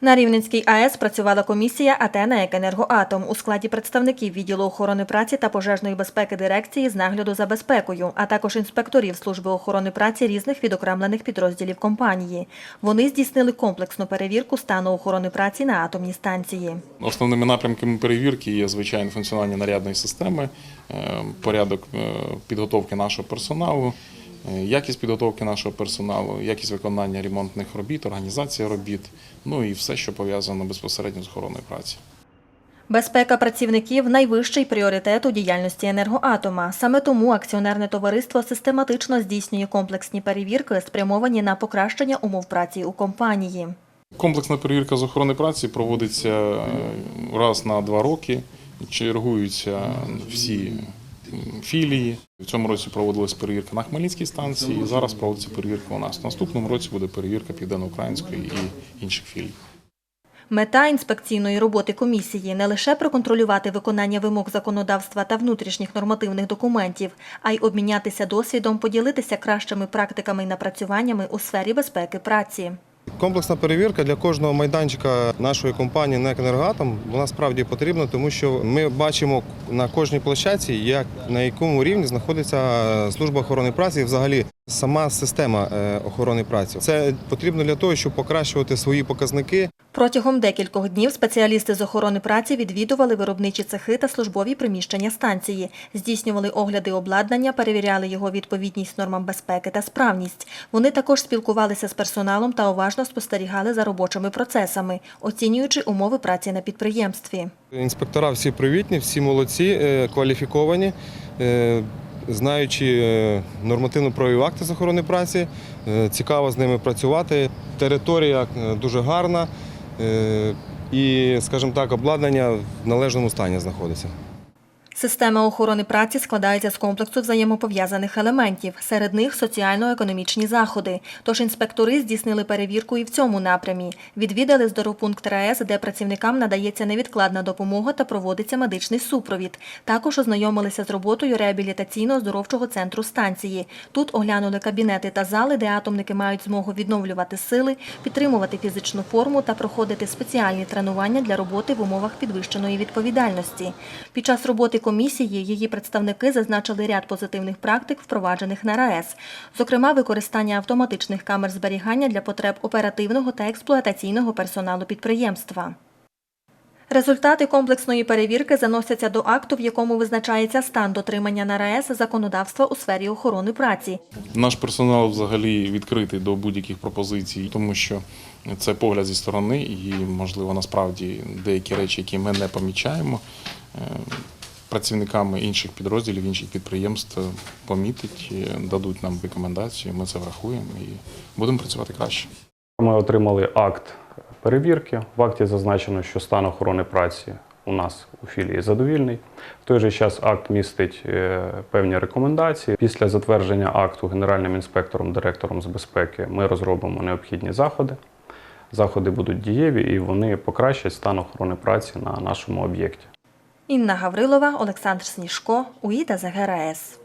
На Рівненській АЕС працювала комісія Атена «Екенергоатом» у складі представників відділу охорони праці та пожежної безпеки дирекції з нагляду за безпекою, а також інспекторів служби охорони праці різних відокремлених підрозділів компанії. Вони здійснили комплексну перевірку стану охорони праці на атомній станції. Основними напрямками перевірки є звичайно функціонування нарядної системи, е, порядок е, підготовки нашого персоналу, якість підготовки нашого персоналу, якість виконання ремонтних робіт, організація робіт, ну і все, що пов'язано безпосередньо з охороною праці. Безпека працівників найвищий пріоритет у діяльності енергоатома. Саме тому акціонерне товариство систематично здійснює комплексні перевірки, спрямовані на покращення умов праці у компанії. Комплексна перевірка з охорони праці проводиться е, раз на два роки. Чергуються всі філії. В цьому році проводилась перевірка на Хмельницькій станції. Зараз проводиться перевірка у нас. В наступному році буде перевірка Південноукраїнської і інших філій. Мета інспекційної роботи комісії не лише проконтролювати виконання вимог законодавства та внутрішніх нормативних документів, а й обмінятися досвідом, поділитися кращими практиками і напрацюваннями у сфері безпеки праці. Комплексна перевірка для кожного майданчика нашої компанії «НЕК «Енергоатом» вона справді потрібна, тому що ми бачимо на кожній площадці, як на якому рівні знаходиться служба охорони праці і взагалі сама система е, охорони праці. Це потрібно для того, щоб покращувати свої показники Протягом декількох днів спеціалісти з охорони праці відвідували виробничі цехи та службові приміщення станції, здійснювали огляди обладнання, перевіряли його відповідність нормам безпеки та справність. Вони також спілкувалися з персоналом та уважно спостерігали за робочими процесами, оцінюючи умови праці на підприємстві. Інспектора всі привітні, всі молодці, е, кваліфіковані, е, знаючи е, нормативно-правові акти з охорони праці. Цікаво з ними працювати. Територія дуже гарна і, скажімо так, обладнання в належному стані знаходиться. Система охорони праці складається з комплексу взаємопов'язаних елементів. Серед них соціально-економічні заходи. Тож інспектори здійснили перевірку і в цьому напрямі. Відвідали здоровпункт РАЕС, де працівникам надається невідкладна допомога та проводиться медичний супровід. Також ознайомилися з роботою реабілітаційно-здоровчого центру станції. Тут оглянули кабінети та зали, де атомники мають змогу відновлювати сили, підтримувати фізичну форму та проходити спеціальні тренування для роботи в умовах підвищеної відповідальності. Під час роботи комісії її представники зазначили ряд позитивних практик, впроваджених на РАЕС, зокрема використання автоматичних камер зберігання для потреб оперативного та експлуатаційного персоналу підприємства. Результати комплексної перевірки заносяться до акту, в якому визначається стан дотримання на РАЕС законодавства у сфері охорони праці. Наш персонал взагалі відкритий до будь-яких пропозицій, тому що це погляд зі сторони, і можливо насправді деякі речі, які ми не помічаємо. Е, Працівниками інших підрозділів, інших підприємств помітять, е, дадуть нам рекомендації. Ми це врахуємо і будемо працювати краще. Ми отримали акт перевірки. В акті зазначено, що стан охорони праці у нас у філії задовільний. В той же час акт містить е, певні рекомендації. Після затвердження акту генеральним інспектором, директором з безпеки ми розробимо необхідні заходи. Заходи будуть дієві і вони покращать стан охорони праці на нашому об'єкті. Інна Гаврилова, Олександр Сніжко, УІДА ЗГРАЕС.